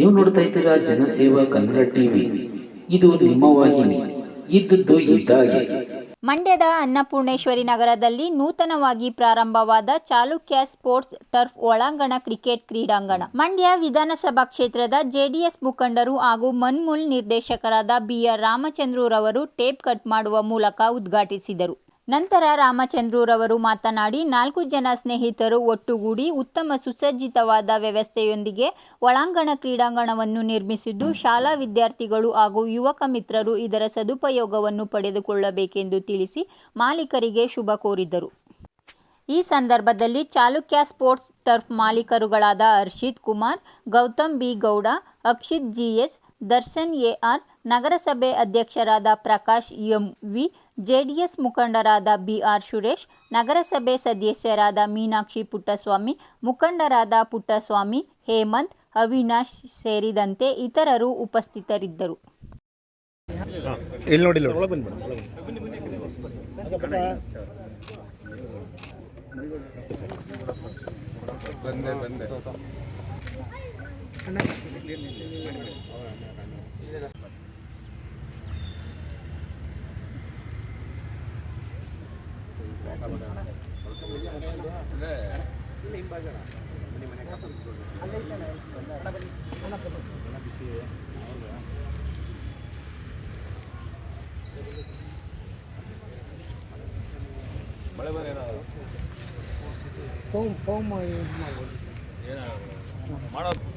ನೀವು ನೋಡ್ತಾ ಇದ್ದೀರಾ ಜನಸೇವಾ ಕನ್ನಡ ಟಿವಿ. ಇದು ನಿಮ್ಮ ವಾಹಿನಿ. ಇದ್ದದ್ದು ಇದ್ದಾಗೆ. ಮಂಡ್ಯದ ಅನ್ನಪೂರ್ಣೇಶ್ವರಿ ನಗರದಲ್ಲಿ ನೂತನವಾಗಿ ಪ್ರಾರಂಭವಾದ ಚಾಲುಕ್ಯ ಸ್ಪೋರ್ಟ್ಸ್ ಟರ್ಫ್ ಒಳಾಂಗಣ ಕ್ರಿಕೆಟ್ ಕ್ರೀಡಾಂಗಣ. ಮಂಡ್ಯ ವಿಧಾನಸಭಾ ಕ್ಷೇತ್ರದ ಜೆಡಿಎಸ್ ಮುಖಂಡರು ಹಾಗೂ ಮನ್ಮೂಲ್ ನಿರ್ದೇಶಕರಾದ ಬಿಆರ್ ರಾಮಚಂದ್ರರವರು ಟೇಪ್ ಕಟ್ ಮಾಡುವ ಮೂಲಕ ಉದ್ಘಾಟಿಸಿದರು. ನಂತರ ರಾಮಚಂದ್ರೂರವರು ಮಾತನಾಡಿ, ನಾಲ್ಕು ಜನ ಸ್ನೇಹಿತರು ಒಟ್ಟುಗೂಡಿ ಉತ್ತಮ ಸುಸಜ್ಜಿತವಾದ ವ್ಯವಸ್ಥೆಯೊಂದಿಗೆ ಒಳಾಂಗಣ ಕ್ರೀಡಾಂಗಣವನ್ನು ನಿರ್ಮಿಸಿದ್ದು, ಶಾಲಾ ವಿದ್ಯಾರ್ಥಿಗಳು ಹಾಗೂ ಯುವಕ ಮಿತ್ರರು ಇದರ ಸದುಪಯೋಗವನ್ನು ಪಡೆದುಕೊಳ್ಳಬೇಕೆಂದು ತಿಳಿಸಿ ಮಾಲೀಕರಿಗೆ ಶುಭ ಕೋರಿದರು. ಈ ಸಂದರ್ಭದಲ್ಲಿ Chalukya sports turf ಮಾಲೀಕರುಗಳಾದ Harshit Kumar, Gautam B Gowda, Akshit GS Darshan AR ನಗರಸಭೆ ಅಧ್ಯಕ್ಷರಾದ ಪ್ರಕಾಶ್ ಎಂ ವಿ ಜೆಡಿಎಸ್ ಮುಖಂಡರಾದ ಬಿಆರ್ ಸುರೇಶ್ ನಗರಸಭೆ ಸದಸ್ಯರಾದ ಮೀನಾಕ್ಷಿ ಪುಟ್ಟಸ್ವಾಮಿ ಮುಖಂಡರಾದ ಪುಟ್ಟಸ್ವಾಮಿ ಹೇಮಂತ್ ಅವಿನಾಶ್ ಸೇರಿದಂತೆ ಇತರರು ಉಪಸ್ಥಿತರಿದ್ದರು. ಇಲ್ಲಿ ನೋಡಿ. ಬಂದೆ ಬಂದೆ. ಮಳೆ ಏನಾದ್ರು ಫೋಮ್ ಫೋಮ್ ಯೂಸ್ ಮಾಡ್ಬೋದು ಮಾಡೋದು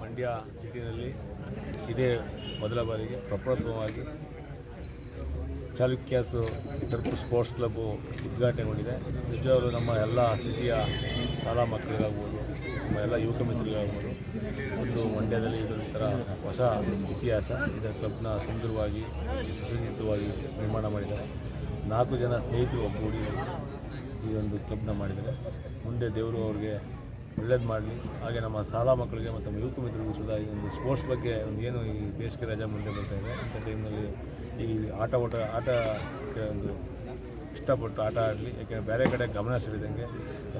ಮಂಡ್ಯ ಸಿಟಿನಲ್ಲಿ ಇದೇ ಮೊದಲ ಬಾರಿಗೆ ಪ್ರಪ್ರಥಮವಾಗಿ ಚಾಲುಕ್ಯಾಸು ಟರ್ಪು ಸ್ಪೋರ್ಟ್ಸ್ ಕ್ಲಬ್ಬು ಉದ್ಘಾಟನೆಗೊಂಡಿದೆ. ನಿಜವಾಗಲೂ ನಮ್ಮ ಎಲ್ಲ ಸಿಟಿಯ ಶಾಲಾ ಮಕ್ಕಳಿಗಾಗ್ಬೋದು, ನಮ್ಮ ಎಲ್ಲ ಯುವಕ ಮಿತ್ರರಿಗಾಗ್ಬೋದು, ಒಂದು ಮಂಡ್ಯದಲ್ಲಿ ಇದೊಂಥರ ಹೊಸ ಇತಿಹಾಸ. ಇದರ ಕ್ಲಬ್ನ ಸುಂದರವಾಗಿ, ಸುಸಜ್ಜಿತವಾಗಿ ನಿರ್ಮಾಣ ಮಾಡಿದ್ದಾರೆ. ನಾಲ್ಕು ಜನ ಸ್ನೇಹಿತರು ಒಗ್ಗೂಡಿ ಈ ಒಂದು ಕ್ಲಬ್ನ ಮಾಡಿದ್ದಾರೆ. ಮುಂದೆ ದೇವರು ಅವ್ರಿಗೆ ಒಳ್ಳೇದು ಮಾಡಲಿ. ಹಾಗೆ ನಮ್ಮ ಶಾಲಾ ಮಕ್ಕಳಿಗೆ ಮತ್ತು ನಮ್ಮ ಯುವಕ ಮಿತ್ರರಿಗೂ ಸುಧಾ ಈ ಒಂದು ಸ್ಪೋರ್ಟ್ಸ್ ಬಗ್ಗೆ ಒಂದು ಏನು ಈ ಬೇಸಿಗೆ ರಜೆ ಮುಂದೆ ಬರ್ತಾ ಇದೆ ಅಂಥ ಟೈಮ್ನಲ್ಲಿ ಈ ಆಟ ಓಟ ಆಟಕ್ಕೆ ಒಂದು ಇಷ್ಟಪಟ್ಟು ಆಟ ಆಡಲಿ. ಯಾಕೆಂದರೆ ಬೇರೆ ಕಡೆ ಗಮನ ಸೆಳೆದಂಗೆ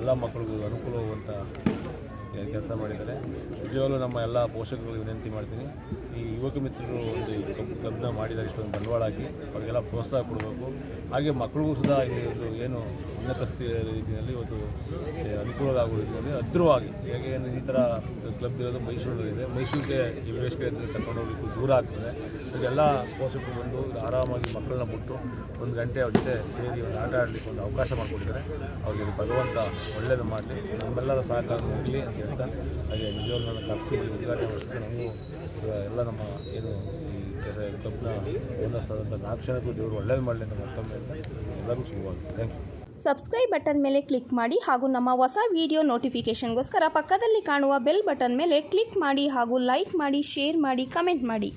ಎಲ್ಲ ಮಕ್ಕಳಿಗೂ ಅನುಕೂಲವಾಗುವಂಥ ಕೆಲಸ ಮಾಡಿದ್ದಾರೆ. ನಿಜವಾಗಲೂ ನಮ್ಮ ಎಲ್ಲ ಪೋಷಕರಿಗೆ ವಿನಂತಿ ಮಾಡ್ತೀನಿ. ಈ ಯುವಕ ಮಿತ್ರರು ಒಂದು ಈ ಕ್ಲಬ್ ಕ್ಲಬ್ನ ಮಾಡಿದ್ದಾರೆ ಇಷ್ಟೊಂದು ಬಂಡವಾಳ ಹಾಕಿ. ಅವರಿಗೆಲ್ಲ ಪ್ರೋತ್ಸಾಹ ಕೊಡಬೇಕು. ಹಾಗೆ ಮಕ್ಕಳಿಗೂ ಸುಧಾ ಇಲ್ಲಿ ಏನು ಉನ್ನತ ರೀತಿಯಲ್ಲಿ ಇವತ್ತು ಅನುಕೂಲ ಆಗುವ ರೀತಿಯಲ್ಲಿ ಹತ್ತಿರವಾಗಿ ಹೇಗೆ ಏನು ಈ ಥರ ಕ್ಲಬ್ ಇರೋದು ಮೈಸೂರಲ್ಲಿದೆ. ಮೈಸೂರಿಗೆ ಈ ವೇಷಕ್ಕೆ ಕರ್ಕೊಂಡು ಹೋಗ್ಲಿಕ್ಕೆ ದೂರ ಆಗ್ತದೆ. ಇದೆಲ್ಲ ಪೋಷಕರು ಬಂದು ಆರಾಮಾಗಿ ಮಕ್ಕಳನ್ನ ಬಿಟ್ಟು ಒಂದು ಗಂಟೆ ಅವ್ರ ಜೊತೆ ಸೇರಿ ಒಂದು ಆಟ ಆಡಲಿಕ್ಕೆ ಒಂದು ಅವಕಾಶ ಮಾಡಿಕೊಟ್ಟಿದ್ದಾರೆ. ಅವ್ರಿಗೆ ಭಗವಂತ ಒಳ್ಳೇದು ಮಾಡಲಿ. ನಮ್ಮೆಲ್ಲರ ಸಹಕಾರ ಹೋಗಲಿ ಅಂತ. ಹಾಗೆ ನಿಜವಾಗ್ಲೂ ನನ್ನ ಕರೆಸಿ ಉದ್ಘಾಟನೆ ಮಾಡಿದ್ರೆ ನಮಗೂ ಎಲ್ಲ ನಮ್ಮ ಏನು ಈ ಕ್ಲಬ್ನ ಓನರ್ಸ್ ಆದಂಥ ನಾಲ್ಕು ದೇವರು ಒಳ್ಳೇದು ಮಾಡಲಿ ಅಂತ ಮತ್ತೊಮ್ಮೆ ಎಲ್ಲರಿಗೂ ಶುಭವಾಗುತ್ತೆ ಥ್ಯಾಂಕ್ ಯು ಸಬ್ಸ್ಕ್ರೈಬ್ ಬಟನ್ ಮೇಲೆ ಕ್ಲಿಕ್ ಮಾಡಿ ಹಾಗೂ ನಮ್ಮ ಹೊಸ ವಿಡಿಯೋ ನೋಟಿಫಿಕೇಷನ್ಗೋಸ್ಕರ ಪಕ್ಕದಲ್ಲಿ ಕಾಣುವ ಬೆಲ್ ಬಟನ್ ಮೇಲೆ ಕ್ಲಿಕ್ ಮಾಡಿ ಹಾಗೂ ಲೈಕ್ ಮಾಡಿ ಶೇರ್ ಮಾಡಿ ಕಮೆಂಟ್ ಮಾಡಿ.